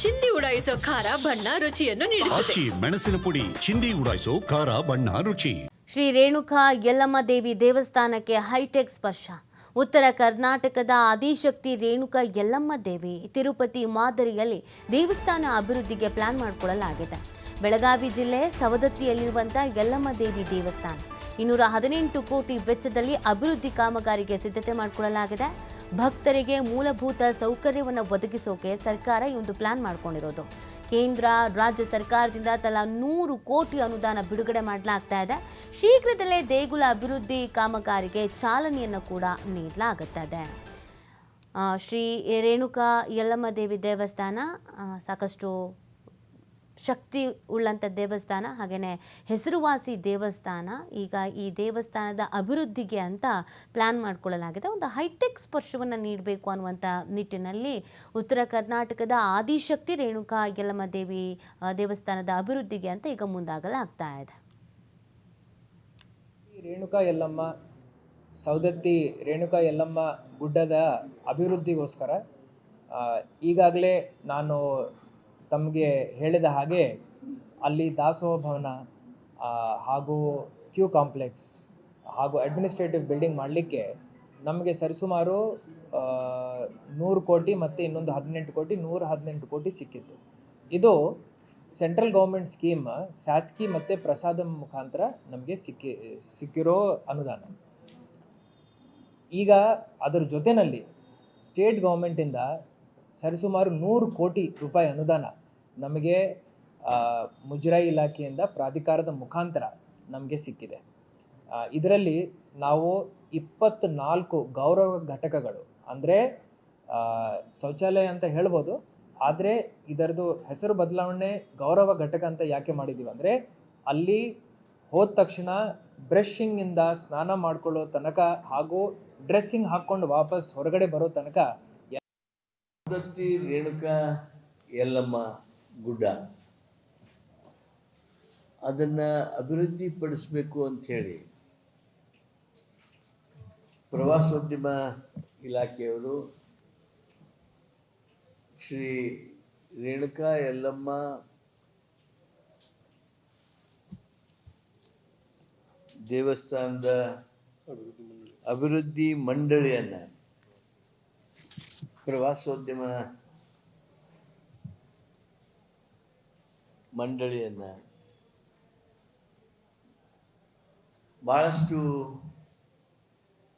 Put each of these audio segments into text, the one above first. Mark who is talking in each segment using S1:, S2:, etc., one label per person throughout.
S1: ಚಿಂದಿ ಉಡಾಯಿಸೋ ಖಾರ ಬಣ್ಣ ರುಚಿಯನ್ನು ನೀಡುತ್ತದೆ.
S2: ಆಚಿ ಮೆಣಸಿನ ಪುಡಿ ಚಿಂದಿ ಉಡಾಯಿಸೋ ಖಾರ ಬಣ್ಣ ರುಚಿ.
S3: ಶ್ರೀ ರೇಣುಕಾ ಯಲ್ಲಮ್ಮ ದೇವಿ ದೇವಸ್ಥಾನಕ್ಕೆ ಹೈಟೆಕ್ ಸ್ಪರ್ಶ. ಉತ್ತರ ಕರ್ನಾಟಕದ ಆದಿಶಕ್ತಿ ರೇಣುಕಾ ಯಲ್ಲಮ್ಮ ದೇವಿ ತಿರುಪತಿ ಮಾದರಿಯಲ್ಲಿ ದೇವಸ್ಥಾನ ಅಭಿವೃದ್ಧಿಗೆ ಪ್ಲಾನ್ ಮಾಡಿಕೊಳ್ಳಲಾಗಿದೆ. ಬೆಳಗಾವಿ ಜಿಲ್ಲೆ ಸವದತ್ತಿಯಲ್ಲಿರುವಂಥ ಯಲ್ಲಮ್ಮ ದೇವಿ ದೇವಸ್ಥಾನ. ಇನ್ನೂರ ಹದಿನೆಂಟು ಕೋಟಿ ವೆಚ್ಚದಲ್ಲಿ ಅಭಿವೃದ್ಧಿ ಕಾಮಗಾರಿಗೆ ಸಿದ್ಧತೆ ಮಾಡಿಕೊಳ್ಳಲಾಗಿದೆ. ಭಕ್ತರಿಗೆ ಮೂಲಭೂತ ಸೌಕರ್ಯವನ್ನು ಒದಗಿಸೋಕೆ ಸರ್ಕಾರ ಈ ಒಂದು ಪ್ಲಾನ್ ಮಾಡ್ಕೊಂಡಿರೋದು. ಕೇಂದ್ರ, ರಾಜ್ಯ ಸರ್ಕಾರದಿಂದ ತಲಾ ನೂರು ಕೋಟಿ ಅನುದಾನ ಬಿಡುಗಡೆ ಮಾಡಲಾಗ್ತಾ ಇದೆ. ಶೀಘ್ರದಲ್ಲೇ ದೇಗುಲ ಅಭಿವೃದ್ಧಿ ಕಾಮಗಾರಿಗೆ ಚಾಲನೆಯನ್ನು ಕೂಡ ನೀಡಲಾಗುತ್ತದೆ ಶ್ರೀ ರೇಣುಕಾ ಯಲ್ಲಮ್ಮ ದೇವಿ ದೇವಸ್ಥಾನ ಸಾಕಷ್ಟು ಶಕ್ತಿ ಉಳ್ಳಂಥ ದೇವಸ್ಥಾನ ಹಾಗೆಯೇ ಹೆಸರುವಾಸಿ ದೇವಸ್ಥಾನ, ಈಗ ಈ ದೇವಸ್ಥಾನದ ಅಭಿವೃದ್ಧಿಗೆ ಅಂತ ಪ್ಲ್ಯಾನ್ ಮಾಡಿಕೊಳ್ಳಲಾಗಿದೆ. ಒಂದು ಹೈಟೆಕ್ ಸ್ಪರ್ಶವನ್ನು ನೀಡಬೇಕು ಅನ್ನುವಂಥ ನಿಟ್ಟಿನಲ್ಲಿ ಉತ್ತರ ಕರ್ನಾಟಕದ ಆದಿಶಕ್ತಿ ರೇಣುಕಾ ಯಲ್ಲಮ್ಮ ದೇವಿ ದೇವಸ್ಥಾನದ ಅಭಿವೃದ್ಧಿಗೆ ಅಂತ ಈಗ ಮುಂದಾಗಲಾಗ್ತಾ ಇದೆ.
S4: ರೇಣುಕಾ ಯಲ್ಲಮ್ಮ ಸೌದತ್ತಿ, ರೇಣುಕಾ, ಯಲ್ಲಮ್ಮ ಗುಡ್ಡದ ಅಭಿವೃದ್ಧಿಗೋಸ್ಕರ ಈಗಾಗಲೇ ನಾನು ತಮಗೆ ಹೇಳಿದ ಹಾಗೆ ಅಲ್ಲಿ ದಾಸೋಹ ಭವನ ಹಾಗೂ ಕ್ಯೂ ಕಾಂಪ್ಲೆಕ್ಸ್ ಹಾಗೂ ಅಡ್ಮಿನಿಸ್ಟ್ರೇಟಿವ್ ಬಿಲ್ಡಿಂಗ್ ಮಾಡಲಿಕ್ಕೆ ನಮಗೆ ಸರಿಸುಮಾರು ನೂರು ಕೋಟಿ ಮತ್ತು ಇನ್ನೊಂದು ಹದಿನೆಂಟು ಕೋಟಿ, ನೂರ ಹದಿನೆಂಟು ಕೋಟಿ ಸಿಕ್ಕಿತ್ತು. ಇದು ಸೆಂಟ್ರಲ್ ಗೌರ್ಮೆಂಟ್ ಸ್ಕೀಮ್ ಸ್ಯಾಸ್ಕಿ ಮತ್ತು ಪ್ರಸಾದ ಮುಖಾಂತರ ನಮಗೆ ಸಿಕ್ಕಿ, ಸಿಕ್ಕಿರೋ ಅನುದಾನ. ಈಗ ಅದರ ಜೊತೆಯಲ್ಲಿ ಸ್ಟೇಟ್ ಗೌರ್ಮೆಂಟಿಂದ ಸರಿಸುಮಾರು ನೂರು ಕೋಟಿ ರೂಪಾಯಿ ಅನುದಾನ ನಮಗೆ ಮುಜರಾಯಿ ಇಲಾಖೆಯಿಂದ ಪ್ರಾಧಿಕಾರದ ಮುಖಾಂತರ ನಮಗೆ ಸಿಕ್ಕಿದೆ. ಇದರಲ್ಲಿ ನಾವು ಇಪ್ಪತ್ತ್ನಾಲ್ಕು ಗೌರವ ಘಟಕಗಳು, ಅಂದರೆ ಶೌಚಾಲಯ ಅಂತ ಹೇಳ್ಬೋದು, ಆದರೆ ಇದರದು ಹೆಸರು ಬದಲಾವಣೆ ಗೌರವ ಘಟಕ ಅಂತ ಯಾಕೆ ಮಾಡಿದ್ದೀವಿ ಅಂದರೆ ಅಲ್ಲಿ ಹೋದ ತಕ್ಷಣ ಬ್ರಷಿಂಗಿಂದ ಸ್ನಾನ ಮಾಡ್ಕೊಳ್ಳೋ ತನಕ ಹಾಗೂ ಡ್ರೆಸ್ಸಿಂಗ್ ಹಾಕ್ಕೊಂಡು ವಾಪಸ್ ಹೊರಗಡೆ ಬರೋ ತನಕ
S5: ರೇಣುಕಾ, ಯಲ್ಲಮ್ಮ, ಗುಡ್ಡ. ಅದನ್ನು ಅಭಿವೃದ್ಧಿಪಡಿಸಬೇಕು ಹೇಳಿ ಪ್ರವಾಸೋದ್ಯಮ ಇಲಾಖೆಯವರು ಶ್ರೀ ರೇಣುಕಾ, ಯಲ್ಲಮ್ಮ ದೇವಸ್ಥಾನದ ಅಭಿವೃದ್ಧಿ ಮಂಡಳಿಯನ್ನು ಪ್ರವಾಸೋದ್ಯಮ ಮಂಡಳಿಯನ್ನು ಭಾಳಷ್ಟು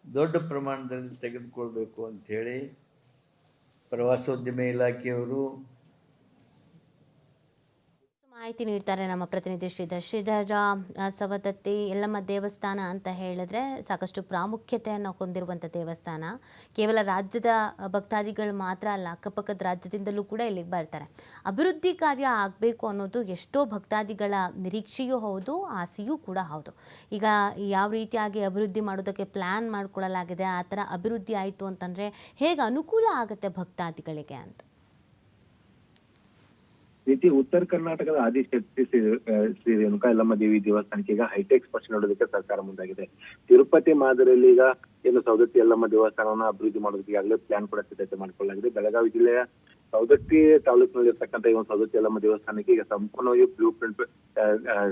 S5: ದೊಡ್ಡ ಪ್ರಮಾಣದಲ್ಲಿ ತೆಗೆದುಕೊಳ್ಬೇಕು ಅಂಥೇಳಿ ಪ್ರವಾಸೋದ್ಯಮ ಇಲಾಖೆಯವರು
S3: ಮಾಹಿತಿ ನೀಡ್ತಾರೆ ನಮ್ಮ ಪ್ರತಿನಿಧಿ ಶ್ರೀಧರ್. ಶ್ರೀಧರ ಸವದತ್ತಿ, ಎಲ್ಲಮ್ಮ ದೇವಸ್ಥಾನ ಅಂತ ಹೇಳಿದ್ರೆ ಸಾಕಷ್ಟು ಪ್ರಾಮುಖ್ಯತೆಯನ್ನು ಹೊಂದಿರುವಂಥ ದೇವಸ್ಥಾನ. ಕೇವಲ ರಾಜ್ಯದ ಭಕ್ತಾದಿಗಳು ಮಾತ್ರ ಅಲ್ಲ, ಅಕ್ಕಪಕ್ಕದ ರಾಜ್ಯದಿಂದಲೂ ಕೂಡ ಇಲ್ಲಿಗೆ ಬರ್ತಾರೆ. ಅಭಿವೃದ್ಧಿ ಕಾರ್ಯ ಆಗಬೇಕು ಅನ್ನೋದು ಎಷ್ಟೋ ಭಕ್ತಾದಿಗಳ ನಿರೀಕ್ಷೆಯೂ ಹೌದು, ಆಸೆಯೂ ಕೂಡ ಹೌದು. ಈಗ ಯಾವ ರೀತಿಯಾಗಿ ಅಭಿವೃದ್ಧಿ ಮಾಡೋದಕ್ಕೆ ಪ್ಲ್ಯಾನ್ ಮಾಡಿಕೊಳ್ಳಲಾಗಿದೆ, ಆ ಥರ ಅಭಿವೃದ್ಧಿ ಆಯಿತು ಅಂತಂದರೆ ಹೇಗೆ ಅನುಕೂಲ ಆಗುತ್ತೆ ಭಕ್ತಾದಿಗಳಿಗೆ ಅಂತ?
S6: ರೀತಿ ಉತ್ತರ ಕರ್ನಾಟಕದ ಆದಿಶಕ್ತಿ ಶ್ರೀ ರೇಣುಕಾ ಯಲ್ಲಮ್ಮ ದೇವಿ ದೇವಸ್ಥಾನಕ್ಕೆ ಈಗ ಹೈಟೆಕ್ ಸ್ಪರ್ಶ ನೋಡೋದಕ್ಕೆ ಸರ್ಕಾರ ಮುಂದಾಗಿದೆ. ತಿರುಪತಿ, ಮಾದರಿಯಲ್ಲಿ ಈಗ ಏನು ಸೌದತ್ತಿ ಯಲ್ಲಮ್ಮ ದೇವಸ್ಥಾನವನ್ನ ಅಭಿವೃದ್ಧಿ ಮಾಡೋದಕ್ಕೆ ಈಗಾಗಲೇ ಪ್ಲಾನ್ ಕೂಡ ಸಿದ್ಧತೆ ಮಾಡಿಕೊಳ್ಳಲಾಗಿದೆ. ಬೆಳಗಾವಿ ಜಿಲ್ಲೆಯ ಸೌದತ್ತಿ ತಾಲೂಕಿನಲ್ಲಿರ್ತಕ್ಕಂಥ ಈ ಒಂದು ಸೌದತ್ತಿ ಯಲ್ಲಮ್ಮ ದೇವಸ್ಥಾನಕ್ಕೆ ಈಗ ಸಂಪೂರ್ಣವಾಗಿ ಬ್ಲೂ ಪ್ರಿಂಟ್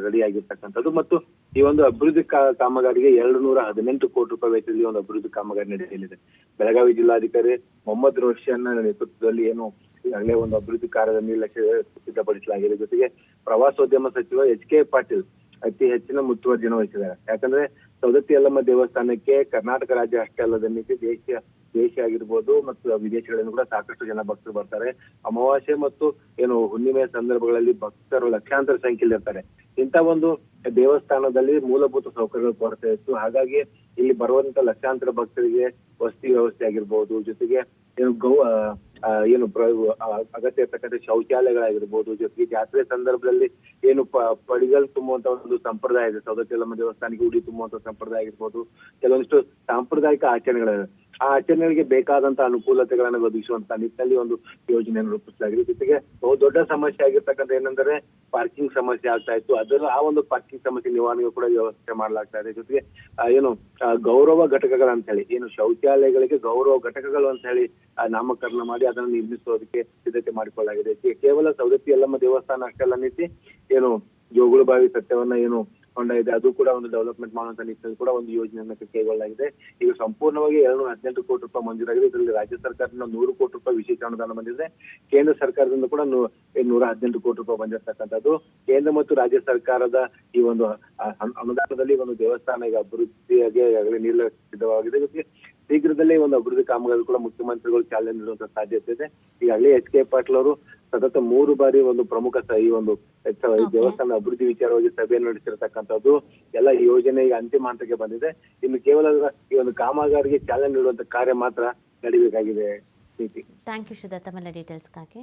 S6: ರೆಡಿ ಆಗಿರ್ತಕ್ಕಂಥದ್ದು. ಮತ್ತು ಈ ಒಂದು ಅಭಿವೃದ್ಧಿ ಕಾಮಗಾರಿಗೆ ಎರಡು ನೂರ ಹದಿನೆಂಟು ಕೋಟಿ ರೂಪಾಯಿ ವೆಚ್ಚದಲ್ಲಿ ಒಂದು ಅಭಿವೃದ್ಧಿ ಕಾಮಗಾರಿ ನಡೆಯಲಿದೆ. ಬೆಳಗಾವಿ ಜಿಲ್ಲಾಧಿಕಾರಿ ಮೊಹಮ್ಮದ್ ರೋಷನ್ ನೇತೃತ್ವದಲ್ಲಿ ಏನು ಈಗಾಗಲೇ ಒಂದು ಅಭಿವೃದ್ಧಿ ಕಾರ್ಯದ ನಿರ್ಲಕ್ಷ್ಯ ಸಿದ್ಧಪಡಿಸಲಾಗಿದೆ. ಜೊತೆಗೆ ಪ್ರವಾಸೋದ್ಯಮ ಸಚಿವ ಎಚ್ ಕೆ ಪಾಟೀಲ್ ಅತಿ ಹೆಚ್ಚಿನ ಮುತುವರ್ಜಿಯನ್ನು ವಹಿಸಿದ್ದಾರೆ ಯಾಕಂದ್ರೆ ಸೌದತ್ತಿ ಯಲ್ಲಮ್ಮ ದೇವಸ್ಥಾನಕ್ಕೆ ಕರ್ನಾಟಕ ರಾಜ್ಯ ಅಷ್ಟೇ ಅಲ್ಲದ ಮಿತಿ ದೇಶ ದೇಶ ಆಗಿರ್ಬೋದು ಮತ್ತು ವಿದೇಶಗಳಿಂದ ಕೂಡ ಸಾಕಷ್ಟು ಜನ ಭಕ್ತರು ಬರ್ತಾರೆ. ಅಮಾವಾಸ್ಯೆ ಮತ್ತು ಏನು ಹುಣ್ಣಿಮೆ ಸಂದರ್ಭಗಳಲ್ಲಿ ಭಕ್ತರು ಲಕ್ಷಾಂತರ ಸಂಖ್ಯೆಯಲ್ಲಿ ಇರ್ತಾರೆ. ಇಂಥ ಒಂದು ದೇವಸ್ಥಾನದಲ್ಲಿ ಮೂಲಭೂತ ಸೌಕರ್ಯಗಳು ಕೊರತೆ ಇತ್ತು. ಹಾಗಾಗಿ ಇಲ್ಲಿ ಬರುವಂತ ಲಕ್ಷಾಂತರ ಭಕ್ತರಿಗೆ ವಸತಿ ವ್ಯವಸ್ಥೆ ಆಗಿರ್ಬೋದು, ಜೊತೆಗೆ ಏನು ಗೌ ಏನು ಅಗತ್ಯ ಇರ್ತಕ್ಕಂಥ ಶೌಚಾಲಯಗಳಾಗಿರ್ಬೋದು, ಜೊತೆಗೆ ಜಾತ್ರೆ ಸಂದರ್ಭದಲ್ಲಿ ಏನು ಪಡಿಗಲ್ ತುಂಬುವಂತ ಒಂದು ಸಂಪ್ರದಾಯ ಇದೆ. ಸೌದತ್ತಿ ಯಲ್ಲಮ್ಮ ದೇವಸ್ಥಾನಕ್ಕೆ ಉಡಿ ತುಂಬುವಂತ ಸಂಪ್ರದಾಯ ಆಗಿರ್ಬೋದು. ಕೆಲವೊಂದಿಷ್ಟು ಸಾಂಪ್ರದಾಯಿಕ ಆಚರಣೆಗಳಿವೆ ಆ ಆಚರಣೆಗಳಿಗೆ ಬೇಕಾದಂತ ಅನುಕೂಲತೆಗಳನ್ನು ಒದಗಿಸುವಂತ ನಿಟ್ಟಿನಲ್ಲಿ ಒಂದು ಯೋಜನೆಯನ್ನು ರೂಪಿಸಲಾಗಿದೆ. ಜೊತೆಗೆ ಬಹು ದೊಡ್ಡ ಸಮಸ್ಯೆ ಆಗಿರ್ತಕ್ಕಂಥ ಏನಂದ್ರೆ ಪಾರ್ಕಿಂಗ್ ಸಮಸ್ಯೆ ಆಗ್ತಾ ಇತ್ತು. ಅದರ ಆ ಒಂದು ಪಾರ್ಕಿಂಗ್ ಸಮಸ್ಯೆ ನಿವಾರಣೆಗೂ ಕೂಡ ವ್ಯವಸ್ಥೆ ಮಾಡಲಾಗ್ತಾ ಇದೆ. ಜೊತೆಗೆ ಏನು ಗೌರವ ಘಟಕಗಳಂತ ಹೇಳಿ, ಏನು ಶೌಚಾಲಯಗಳಿಗೆ ಗೌರವ ಘಟಕಗಳು ಅಂತ ಹೇಳಿ ನಾಮಕರಣ ಮಾಡಿ ಅದನ್ನು ನಿರ್ಮಿಸೋದಕ್ಕೆ ಸಿದ್ಧತೆ ಮಾಡಿಕೊಳ್ಳಲಾಗಿದೆ. ಕೇವಲ ಸವದತ್ತಿ ಎಲ್ಲಮ್ಮ ದೇವಸ್ಥಾನ ಅಷ್ಟೆಲ್ಲ ನಿಂತಿ ಏನು ಜೋಗುಳು ಬಾವಿ ಸತ್ಯವನ್ನ ಏನು ಹೊಂಡ ಇದೆ. ಅದು ಕೂಡ ಒಂದು ಡೆವಲಪ್ಮೆಂಟ್ ಮಾಡುವಂತ ನಿಟ್ಟಿನಲ್ಲಿ ಕೂಡ ಒಂದು ಯೋಜನೆಯನ್ನ ಕೈಗೊಳ್ಳಲಾಗಿದೆ. ಈಗ ಸಂಪೂರ್ಣವಾಗಿ ಎರಡು ಹದಿನೆಂಟು ಕೋಟಿ ರೂಪಾಯಿ ಮಂಜೂರಾಗಿದೆ. ಇದರಲ್ಲಿ ರಾಜ್ಯ ಸರ್ಕಾರದಿಂದ ನೂರು ಕೋಟಿ ರೂಪಾಯಿ ವಿಶೇಷ ಅನುದಾನ ಬಂದಿದೆ. ಕೇಂದ್ರ ಸರ್ಕಾರದಿಂದ ಕೂಡ ನೂರ ಹದಿನೆಂಟು ಕೋಟಿ ರೂಪಾಯಿ ಬಂದಿರತಕ್ಕಂಥದ್ದು. ಕೇಂದ್ರ ಮತ್ತು ರಾಜ್ಯ ಸರ್ಕಾರದ ಈ ಒಂದು ಅನುದಾನದಲ್ಲಿ ಒಂದು ದೇವಸ್ಥಾನ ಈಗ ಅಭಿವೃದ್ಧಿಯಾಗಿ ನೀಡಲು ಸಿದ್ಧವಾಗಿದೆ ಜೊತೆಗೆ ಶೀಘ್ರದಲ್ಲೇ ಒಂದು ಅಭಿವೃದ್ಧಿ ಕಾಮಗಾರಿ ಕೂಡ ಮುಖ್ಯಮಂತ್ರಿಗಳು ಚಾಲನೆ ನೀಡುವಂತ ಸಾಧ್ಯತೆ ಇದೆ. ಈಗಾಗಲೇ ಎಚ್ ಕೆ ಪಾಟೀಲ್ ಅವರು ಸತತ ಮೂರು ಬಾರಿ ಒಂದು ಪ್ರಮುಖ ಈ ಒಂದು ದೇವಸ್ಥಾನ ಅಭಿವೃದ್ಧಿ ವಿಚಾರವಾಗಿ ಸಭೆ ನಡೆಸಿರತಕ್ಕಂಥದ್ದು ಎಲ್ಲ ಯೋಜನೆ ಈಗ ಅಂತಿಮ ಹಂತಕ್ಕೆ ಬಂದಿದೆ. ಇನ್ನು ಕೇವಲ ಈ ಒಂದು ಕಾಮಗಾರಿಗೆ ಚಾಲನೆ ನೀಡುವಂತ ಕಾರ್ಯ ಮಾತ್ರ ನಡಿಬೇಕಾಗಿದೆ
S3: ಥ್ಯಾಂಕ್ ಯು ತಮ್ಮೆಲ್ಲ ಡೀಟೇಲ್ಸ್ಗಾಗಿ